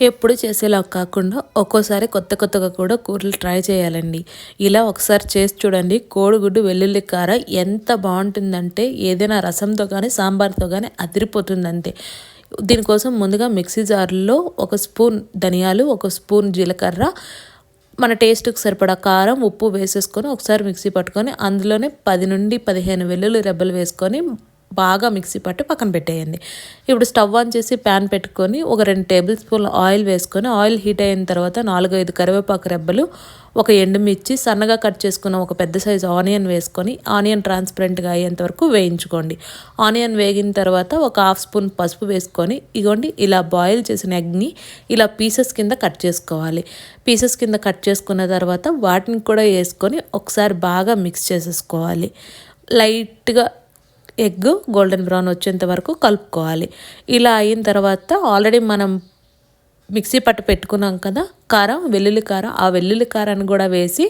ఎప్పుడు చేసేలా కాకుండా ఒక్కోసారి కొత్త కొత్తగా కూడా కూరలు ట్రై చేయాలండి. ఇలా ఒకసారి చేసి చూడండి. కోడిగుడ్డు వెల్లుల్లి కార ఎంత బాగుంటుందంటే ఏదైనా రసంతో కానీ సాంబార్తో కానీ అదిరిపోతుందంతే. దీనికోసం ముందుగా మిక్సీ జార్లో ఒక స్పూన్ ధనియాలు ఒక స్పూన్ జీలకర్ర మన టేస్ట్కి సరిపడా కారం ఉప్పు వేసేసుకొని ఒకసారి మిక్సీ పట్టుకొని అందులోనే పది నుండి పదిహేను వెల్లుల్లి రెబ్బలు వేసుకొని బాగా మిక్సీ పట్టి పక్కన పెట్టేయండి. ఇప్పుడు స్టవ్ ఆన్ చేసి ప్యాన్ పెట్టుకొని ఒక రెండు టేబుల్ స్పూన్ ఆయిల్ వేసుకొని ఆయిల్ హీట్ అయిన తర్వాత నాలుగు ఐదు కరివేపాకు రెబ్బలు ఒక ఎండుమిర్చి సన్నగా కట్ చేసుకున్న ఒక పెద్ద సైజు ఆనియన్ వేసుకొని ఆనియన్ ట్రాన్స్పరెంట్గా అయ్యేంత వరకు వేయించుకోండి. ఆనియన్ వేగిన తర్వాత ఒక హాఫ్ స్పూన్ పసుపు వేసుకొని ఇగోండి ఇలా బాయిల్ చేసిన ఎగ్ని ఇలా పీసెస్ కింద కట్ చేసుకోవాలి. పీసెస్ కింద కట్ చేసుకున్న తర్వాత వాటిని కూడా వేసుకొని ఒకసారి బాగా మిక్స్ చేసేసుకోవాలి. లైట్గా ఎగ్ గోల్డెన్ బ్రౌన్ వచ్చేంత వరకు కలుపుకోవాలి. ఇలా అయిన తర్వాత ఆల్రెడీ మనం మిక్సీ పట్టు పెట్టుకున్నాం కదా కారం వెల్లుల్లి కారం. ఆ వెల్లుల్లి కారాన్ని కూడా వేసి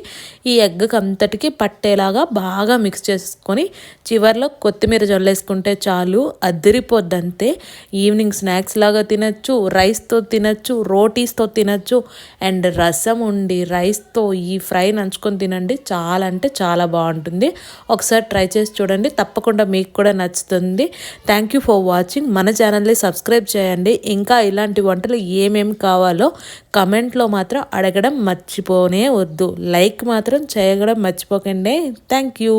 ఈ ఎగ్కి అంతటికి పట్టేలాగా బాగా మిక్స్ చేసుకొని చివరిలో కొత్తిమీర జల్లేసుకుంటే చాలు అదిరిపోద్దంతే. ఈవినింగ్ స్నాక్స్ లాగా తినచ్చు రైస్తో తినచ్చు రోటీస్తో తినచ్చు. అండ్ రసం ఉండి రైస్తో ఈ ఫ్రై నంచుకొని తినండి. చాలా అంటే చాలా బాగుంటుంది. ఒకసారి ట్రై చేసి చూడండి. తప్పకుండా మీకు కూడా నచ్చుతుంది. థ్యాంక్ యూ ఫర్ వాచింగ్ మన ఛానల్ని సబ్స్క్రైబ్ చేయండి. ఇంకా ఇలాంటి వంటలు ఏమేమి ఏమేమి కావాలో కమెంట్లో మాత్రం అడగడం మర్చిపోనే వద్దు. లైక్ మాత్రం చేయడం మర్చిపోకండి. Thank you.